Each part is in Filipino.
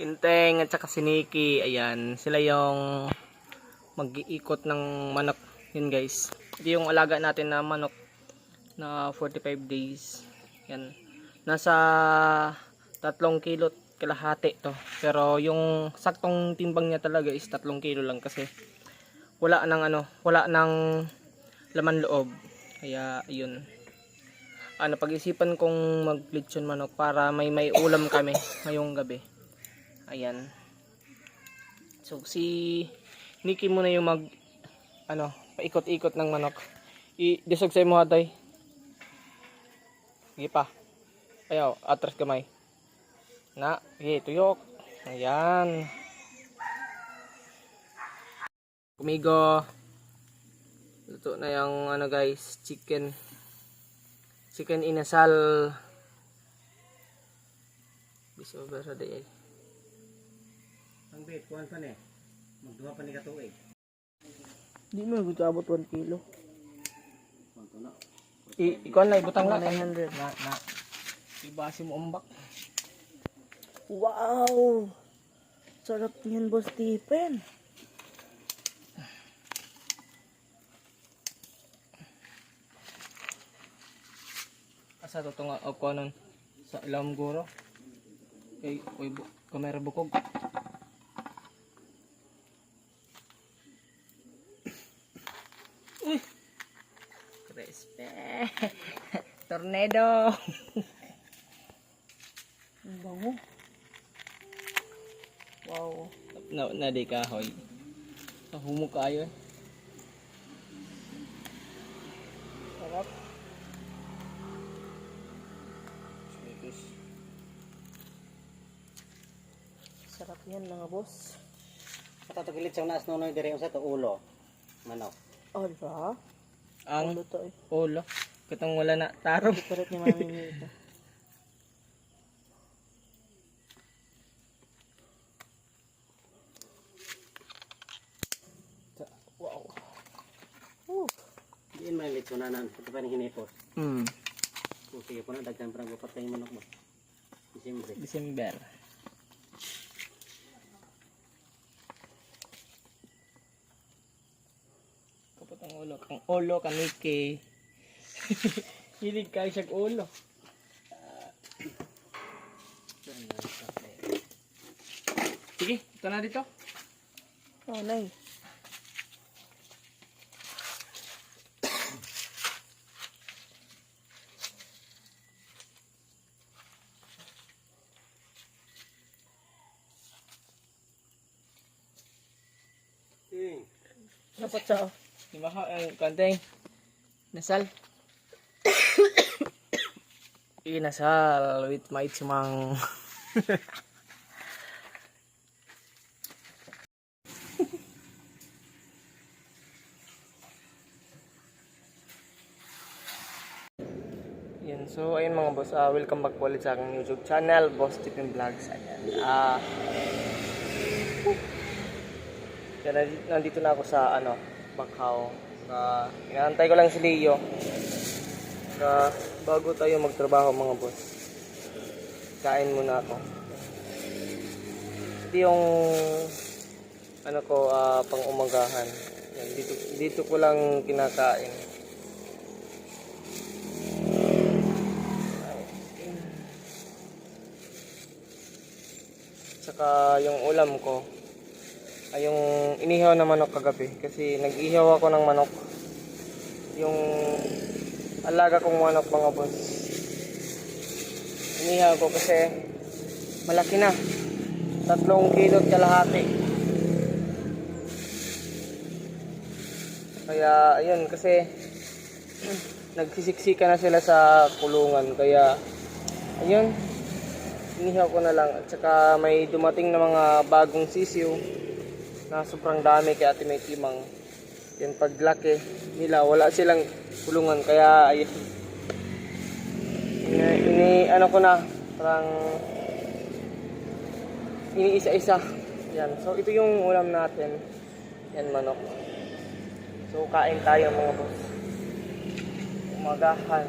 Kinteng at saka si Nikki, ayan, sila yung mag-iikot ng manok. Yun guys. Ito yung alaga natin na manok na 45 days. Yan. Nasa tatlong kilo kalahati to. Pero yung saktong timbang niya talaga is tatlong kilo lang kasi wala nang ano, wala nang laman loob. Kaya yun. Ano pag-isipan kong mag-lechon manok para may may ulam kami ngayong gabi. Ayan. So si Nikki muna yung mag ano, paikot-ikot ng manok. I-disog sa mo hatay. Sige pa. Ayaw, atras kamay. Na, sige, tuyok. Ayan. Kumigo. Luto na yung ano guys, chicken. Chicken inasal. Biso ba sa day? Ang bait, kuhan pa ni. Magduha pa ni katuig. Di mo gusto abot 1 kilo. I ikaw na ibutang na 900. na na. Ibasi mo umbak. Wow! Sarap niyan, Boss Stephen. Asa to nga o kuanon sa ilam guro. Kay oy kamera bukog. Tornado. Ang bango. Wow. Na na di kahoy. Nahumo kayo. Sarap. Sarap yan, mga boss. Katatagilit sa naas nonoy dire sa to ulo. Manok. Ba? Ang Ang luto eh. ulo. Katong wala na tarong. Karat ni Mami Mita. Wow. Diin man lito na nan. Ito pa ni hinipos. Hmm. Kung sige po na, dagdan pa ng gupat yung manok mo. Disimbre. December. Kapot ang ulo. Ang ulo kaniki. Hilig kayo siya ulo. Sige, ito na dito. Oh. Ting. Dapat sa... Di ba ka ang kanteng? Nasal. Inasal with my chumang. Yan, so ayun mga boss, ah, welcome back po ulit sa aking YouTube channel, Boss Tipin Vlogs. Ayan. Ah, kaya nandito, na ako sa ano, Bakaw. Uh, inaantay ko lang si Leo. Uh, bago tayo magtrabaho mga boss. Kain muna ako. Ito yung ano ko ah, pang umagahan. Dito, dito ko lang kinakain. Tsaka yung ulam ko ay yung inihaw na manok kagabi kasi nag-ihaw ako ng manok yung alaga kong manok mga boss. Inihaw ko kasi malaki na. Tatlong kilo at kalahati. Kaya ayun kasi nagsisiksika na sila sa kulungan. Kaya ayun inihaw ko na lang. At saka may dumating na mga bagong sisiw na sobrang dami kay Ate May Timang. Yan paglaki nila, wala silang kulungan kaya ayun. Ini, ini ano ko na, parang iniisa-isa. Yan. So ito yung ulam natin. Yan manok. So kain tayo mga boss. Umagahan.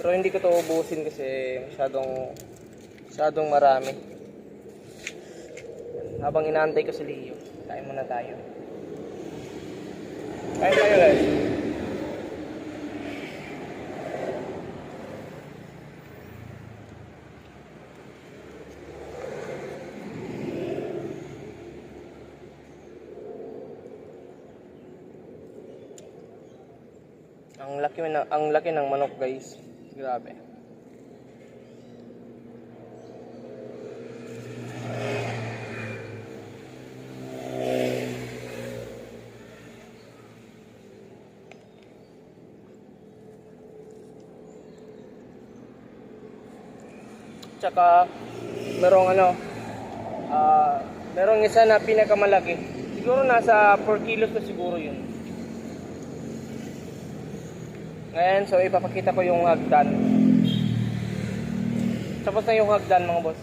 Pero hindi ko to ubusin kasi masyadong masyadong marami. Habang inaantay ko si Leo, kain muna tayo. Kain tayo guys. Ang laki na ang laki ng manok, guys. Grabe. Tsaka merong ano ah merong isa na pinakamalaki. Siguro nasa 4 kilos na siguro yun. Ngayon, so ipapakita ko yung hagdan. Tapos na yung hagdan mga boss.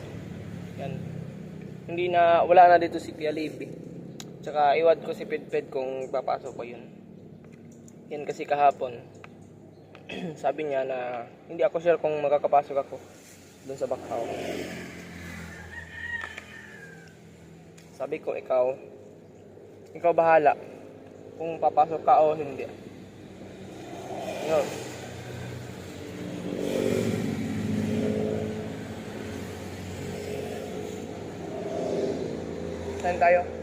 Yan. Hindi na, wala na dito si Kuya Libby. Tsaka iwad ko si Pedped kung papasok ko yun. Yan kasi kahapon. Sabi niya na hindi ako sure kung makakapasok ako dun sa Bakaw. Sabi ko, ikaw, ikaw bahala kung papasok ka o hindi. Yun. Saan tayo?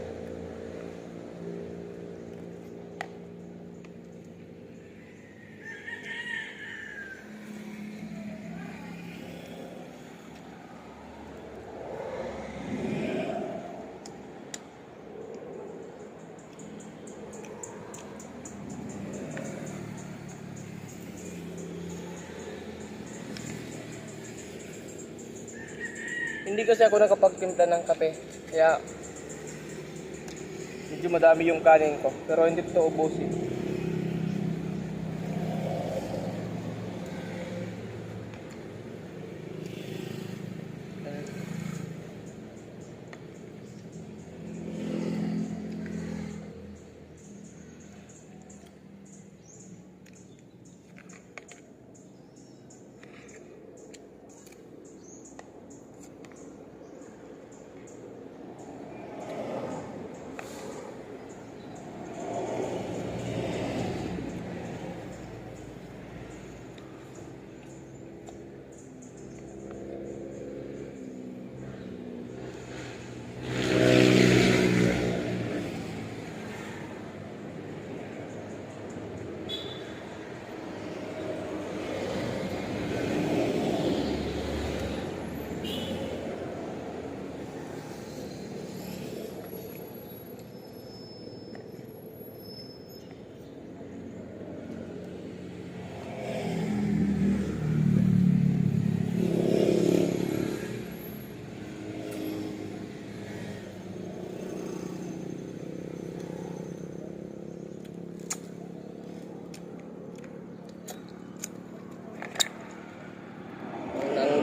Hindi kasi ako nakapagtimpla ng kape. Kaya medyo madami yung kanin ko. Pero hindi ko ito ubusin.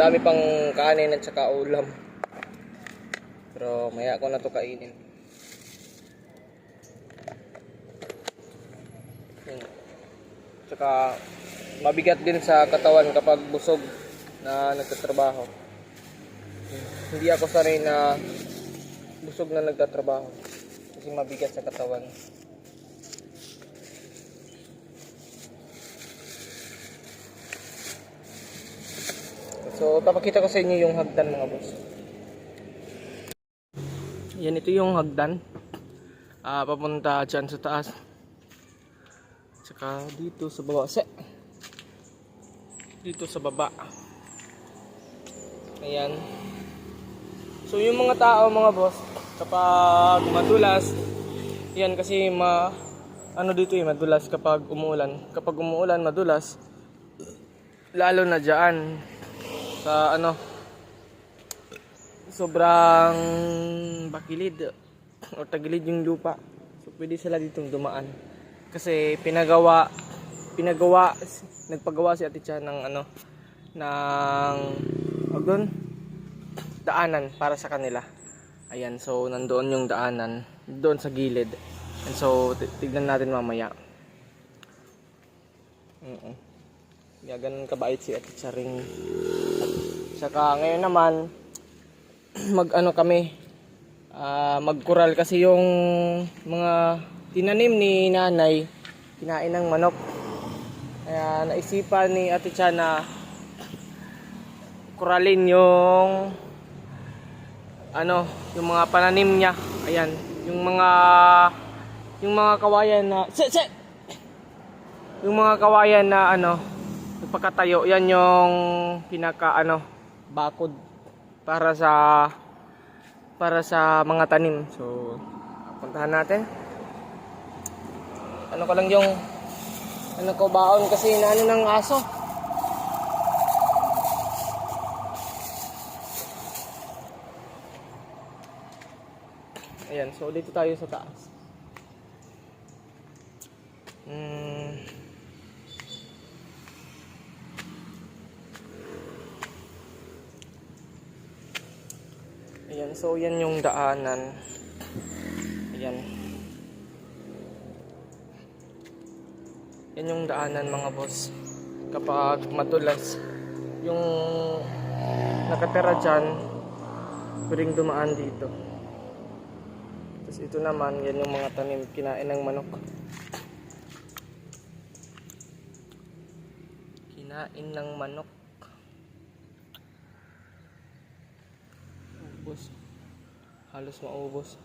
Ang dami pang kanin at saka ulam. Pero maya ko na to kainin. Yun. Tsaka mabigat din sa katawan kapag busog na nagtatrabaho. Hindi ako sanay na busog na nagtatrabaho. Kasi mabigat sa katawan. So, papakita ko sa inyo yung hagdan mga boss. Yan, ito yung hagdan. Ah, papunta dyan sa taas. Tsaka dito sa baba. Se. Dito sa baba. Ayan. So, yung mga tao mga boss, kapag madulas, yan kasi ma ano dito eh, madulas kapag umuulan. Kapag umuulan, madulas, lalo na dyan sa ano sobrang bakilid o tagilid yung lupa. So pwede sila ditong dumaan. Kasi pinagawa pinagawa nagpagawa si Ate Chan ng ano ng doon daanan para sa kanila. Ayan so nandoon yung daanan doon sa gilid. And so ti- tignan natin mamaya. Oo. Kaya ganun kabait si Ate Charing. Saka ngayon naman, mag ano kami, ah, magkural kasi yung mga tinanim ni nanay, kinain ng manok. Kaya naisipan ni Ate Cha na kuralin yung ano, yung mga pananim niya. Ayan, yung mga yung mga kawayan na se, se! yung mga kawayan na ano, nagpakatayo, yan yung pinaka ano, bakod para sa para sa mga tanim. So, puntahan natin. Ano ko lang yung ano ko baon kasi inaano ng aso. Ayan, so dito tayo sa taas. So yan yung daanan. Ayan. Yan yung daanan mga boss. Kapag madulas, yung nakatira dyan, pwedeng dumaan dito. Tapos ito naman, yan yung mga tanim, kinain ng manok. Kinain ng manok. Halos maubos.